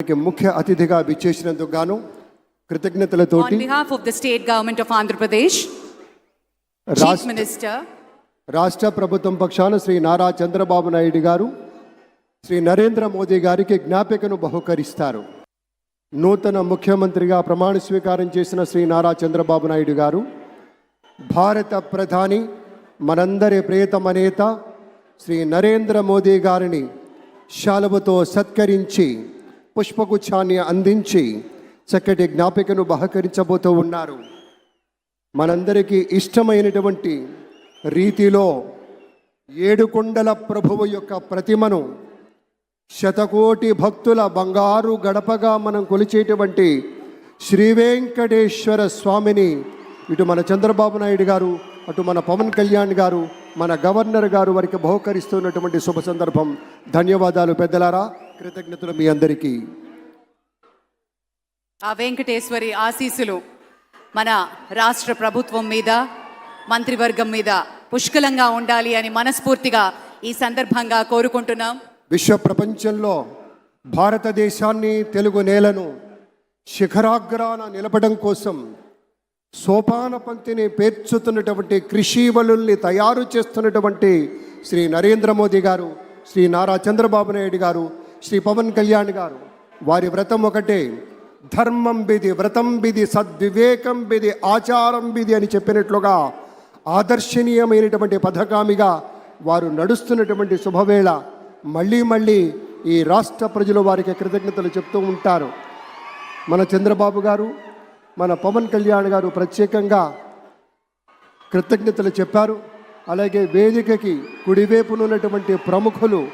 ముఖ్య అతిథిగా విచ్చేసినందుకు గాను On కృతజ్ఞతలతోటి behalf of the state government of Andhra Pradesh, Chief రాష్ట్ర Minister, రాష్ట్ర ప్రభుత్వం పక్షాన శ్రీ నారా చంద్రబాబు నాయుడు గారు శ్రీ నరేంద్ర మోదీ గారికి జ్ఞాపికను బహుకరిస్తారు. నూతన ముఖ్యమంత్రిగా ప్రమాణ స్వీకారం చేసిన శ్రీ నారా చంద్రబాబు నాయుడు గారు భారత ప్రధాని మనందరి ప్రియతమ నేత శ్రీ నరేంద్ర మోదీ గారిని శాలువతో సత్కరించి పుష్పగుచ్ఛాన్ని అందించి చక్కటి జ్ఞాపికను బహకరించబోతూ ఉన్నారు. మనందరికీ ఇష్టమైనటువంటి రీతిలో ఏడుకొండల ప్రభువు యొక్క ప్రతిమను శతకోటి భక్తుల బంగారు గడపగా మనం కొలిచేటువంటి శ్రీ వెంకటేశ్వర స్వామిని ఇటు మన చంద్రబాబు నాయుడు గారు అటు మన పవన్ కళ్యాణ్ గారు మన గవర్నర్ గారు వారికి బహుకరిస్తున్నటువంటి శుభ సందర్భం. ధన్యవాదాలు పెద్దలారా. కృతజ్ఞతలు మీ అందరికీ. ఆ వెంకటేశ్వరి ఆశీస్సులు మన రాష్ట్ర ప్రభుత్వం మీద మంత్రివర్గం మీద పుష్కలంగా ఉండాలి అని మనస్ఫూర్తిగా ఈ సందర్భంగా కోరుకుంటున్నాం. విశ్వ ప్రపంచంలో భారతదేశాన్ని తెలుగు నేలను శిఖరాగ్రాన నిలపడం కోసం సోపాన పంక్తిని పేర్చుతున్నటువంటి కృషివలుల్ని తయారు చేస్తున్నటువంటి శ్రీ నరేంద్ర మోదీ గారు శ్రీ నారా చంద్రబాబు నాయుడు గారు శ్రీ పవన్ కళ్యాణ్ గారు. వారి వ్రతం ఒకటే. ధర్మం బిది వ్రతం బిది సద్వివేకం బిది ఆచారం బిది అని చెప్పినట్లుగా ఆదర్శనీయమైనటువంటి పథకామిగా వారు నడుస్తున్నటువంటి శుభవేళ మళ్ళీ మళ్ళీ ఈ రాష్ట్ర ప్రజలు వారికి కృతజ్ఞతలు చెప్తూ ఉంటారు. మన చంద్రబాబు గారు మన పవన్ కళ్యాణ్ గారు ప్రత్యేకంగా కృతజ్ఞతలు చెప్పారు. అలాగే వేదికకి కుడివైపునున్నటువంటి ప్రముఖులు